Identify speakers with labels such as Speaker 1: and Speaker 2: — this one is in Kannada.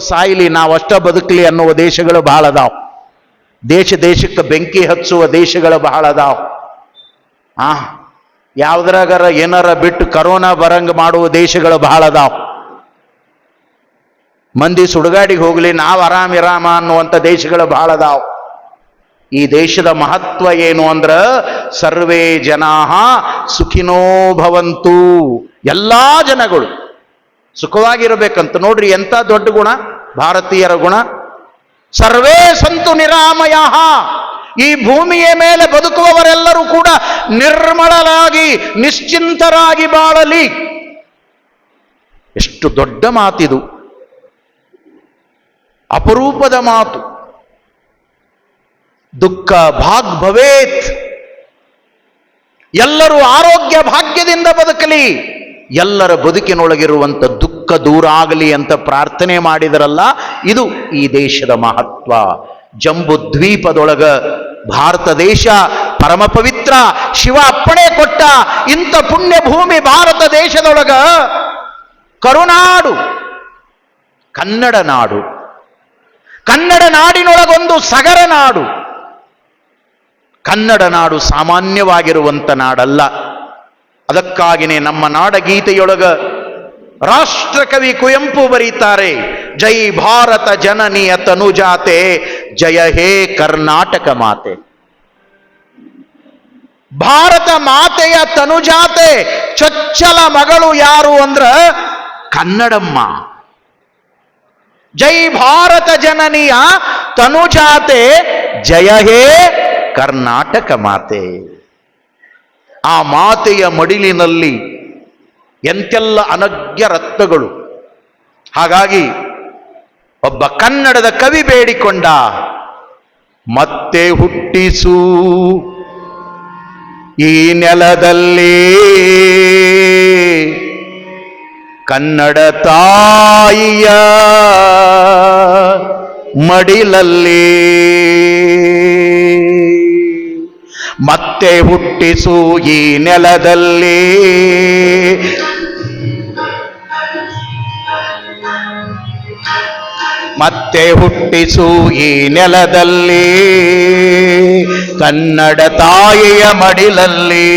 Speaker 1: ಸಾಯ್ಲಿ ಅಷ್ಟ ಬದುಕಲಿ ಅನ್ನುವ ದೇಶಗಳು ಬಹಳ ಅದಾವ. ದೇಶ ದೇಶಕ್ಕೆ ಬೆಂಕಿ ಹಚ್ಚುವ ದೇಶಗಳು ಬಹಳ ಅದಾವ. ಆ, ಯಾವ್ದ್ರಾಗಾರ ಏನಾರ ಬಿಟ್ಟು ಕರೋನಾ ಬರಂಗ್ ಮಾಡುವ ದೇಶಗಳು ಬಹಳ ಅದಾವ. ಮಂದಿ ಸುಡುಗಾಡಿಗೆ ಹೋಗ್ಲಿ, ನಾವು ಆರಾಮ್ ಇರಾಮ ಅನ್ನುವಂಥ ದೇಶಗಳು ಬಹಳ ಅದಾವ. ಈ ದೇಶದ ಮಹತ್ವ ಏನು ಅಂದ್ರ ಸರ್ವೇ ಜನಾ ಸುಖಿನೋ ಭವಂತು. ಎಲ್ಲಾ ಜನಗಳು ಸುಖವಾಗಿರಬೇಕಂತ ನೋಡ್ರಿ ಎಂತ ದೊಡ್ಡ ಗುಣ? ಭಾರತೀಯರ ಗುಣ. ಸರ್ವೇ ಸಂತು ನಿರಾಮಯ. ಈ ಭೂಮಿಯ ಮೇಲೆ ಬದುಕುವವರೆಲ್ಲರೂ ಕೂಡ ನಿರ್ಮಳರಾಗಿ, ನಿಶ್ಚಿಂತರಾಗಿ ಬಾಳಲಿ. ಎಷ್ಟು ದೊಡ್ಡ ಮಾತಿದು. ಅಪರೂಪದ ಮಾತು. ದುಃಖ ಭಾಗ್ ಭವೇತ್. ಎಲ್ಲರೂ ಆರೋಗ್ಯ ಭಾಗ್ಯದಿಂದ ಬದುಕಲಿ. ಎಲ್ಲರ ಬದುಕಿನೊಳಗಿರುವಂಥ ದುಃಖ ದೂರ ಆಗಲಿ ಅಂತ ಪ್ರಾರ್ಥನೆ ಮಾಡಿದರಲ್ಲ, ಇದು ಈ ದೇಶದ ಮಹತ್ವ. ಜಂಬು ದ್ವೀಪದೊಳಗ ಭಾರತ ದೇಶ ಪರಮ ಪವಿತ್ರ, ಶಿವ ಅಪ್ಪಣೆ ಕೊಟ್ಟ ಇಂಥ ಪುಣ್ಯ ಭೂಮಿ ಭಾರತ ದೇಶದೊಳಗ ಕರುನಾಡು, ಕನ್ನಡ ನಾಡು. ಕನ್ನಡ ನಾಡಿನೊಳಗೊಂದು ಸಗರ ನಾಡು. ಕನ್ನಡ ನಾಡು ಸಾಮಾನ್ಯವಾಗಿರುವಂಥ ನಾಡಲ್ಲ. ಅದಕ್ಕಾಗಿನೇ ನಮ್ಮ ನಾಡಗೀತೆಯೊಳಗ ರಾಷ್ಟ್ರಕವಿ ಕುವೆಂಪು ಬರೀತಾರೆ ಜೈ ಭಾರತ ಜನನಿಯ ತನುಜಾತೆ ಜಯ ಹೇ ಕರ್ನಾಟಕ ಮಾತೆ ಭಾರತ ಮಾತೆಯ ತನುಜಾತೆ ಚೊಚ್ಚಲ ಮಗಳು ಯಾರು ಅಂದ್ರ ಕನ್ನಡಮ್ಮ ಜೈ ಭಾರತ ಜನನಿಯ ತನುಜಾತೆ ಜಯ ಹೇ ಕರ್ನಾಟಕ ಮಾತೆ ಆ ಮಾತೆಯ ಮಡಿಲಿನಲ್ಲಿ ಎಂತೆಲ್ಲ ಅನಗ್ಯ ರತ್ನಗಳು. ಹಾಗಾಗಿ ಒಬ್ಬ ಕನ್ನಡದ ಕವಿ ಬೇಡಿಕೊಂಡ, ಮತ್ತೆ ಹುಟ್ಟಿಸು ಈ ನೆಲದಲ್ಲಿ. ಕನ್ನಡ ತಾಯಿಯ ಮಡಿಲಲ್ಲಿ. ಮತ್ತೆ ಹುಟ್ಟಿಸು ಈ ನೆಲದಲ್ಲಿ. ಮತ್ತೆ ಹುಟ್ಟಿಸು ಈ ನೆಲದಲ್ಲಿ. ಕನ್ನಡ ತಾಯಿಯ ಮಡಿಲಲ್ಲಿ.